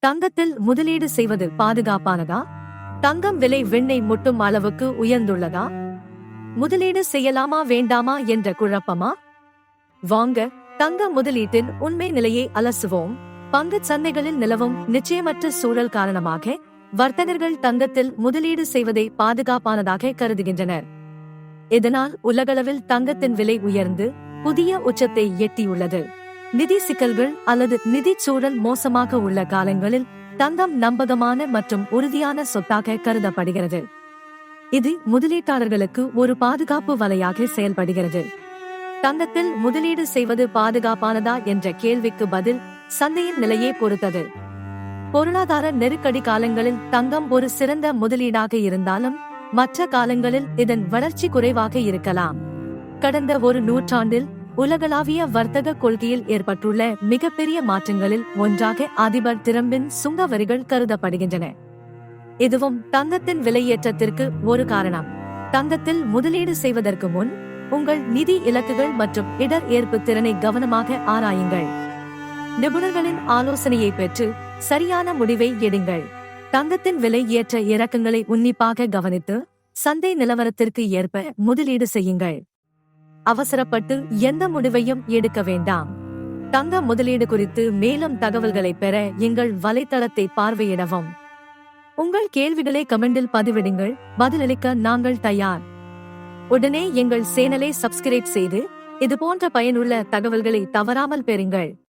தங்கத்தில் முதலீடு செய்வது பாதுகாப்பானதா? தங்கம் விலை விண்ணை முட்டும் அளவுக்கு உயர்ந்துள்ளதா? முதலீடு செய்யலாமா வேண்டாமா என்ற குழப்பமா? வாங்க தங்க முதலீட்டின் உண்மை நிலையை அலசுவோம். பங்குச் சந்தைகளில் நிலவும் நிச்சயமற்ற சூழல் காரணமாக வர்த்தகர்கள் தங்கத்தில் முதலீடு செய்வதை பாதுகாப்பானதாக கருதுகின்றனர். இதனால் உலகளவில் தங்கத்தின் விலை உயர்ந்து புதிய உச்சத்தை எட்டியுள்ளது. நிதி சிக்கல்கள் அல்லது நிதி சூழல் மோசமாக உள்ள காலங்களில் தங்கம் நம்பகமான மற்றும் உறுதியான சொத்தாக கருதப்படுகிறது. இது முதலீட்டாளர்களுக்கு ஒரு பாதுகாப்பு வலையாக செயல்படுகிறது. தங்கத்தில் முதலீடு செய்வது பாதுகாப்பானதா என்ற கேள்விக்கு பதில் சந்தையின் நிலையை பொறுத்தது. பொருளாதார நெருக்கடி காலங்களில் தங்கம் ஒரு சிறந்த முதலீடாக இருந்தாலும் மற்ற காலங்களில் இதன் வளர்ச்சி குறைவாக இருக்கலாம். கடந்த ஒரு நூற்றாண்டில் உலகளாவிய வர்த்தக கொள்கையில் ஏற்பட்டுள்ள மிகப்பெரிய மாற்றங்களில் ஒன்றாக அதிபர் திரம்பின் சுங்க வரிகள் கருதப்படுகின்றன. இதுவும் தங்கத்தின் விலையேற்றத்திற்கு ஒரு காரணம். தங்கத்தில் முதலீடு செய்வதற்கு முன் உங்கள் நிதி இலக்குகள் மற்றும் இடர் ஏற்பு திறனை கவனமாக ஆராயுங்கள். நிபுணர்களின் ஆலோசனையை பெற்று சரியான முடிவை எடுங்கள். தங்கத்தின் விலை ஏற்ற இறக்கங்களை உன்னிப்பாக கவனித்து சந்தை நிலவரத்திற்கு ஏற்ப முதலீடு செய்யுங்கள். அவசரப்பட்டு எந்த முடிவையும் எடுக்க வேண்டாம். தங்க முதலீடு குறித்து மேலும் தகவல்களை பெற எங்கள் வலைத்தளத்தை பார்வையிடவும். உங்கள் கேள்விகளை கமெண்டில் பதிவிடுங்கள். பதிலளிக்க நாங்கள் தயார். உடனே எங்கள் சேனலை சப்ஸ்கிரைப் செய்து இது போன்ற பயனுள்ள தகவல்களை தவறாமல் பெறுங்கள்.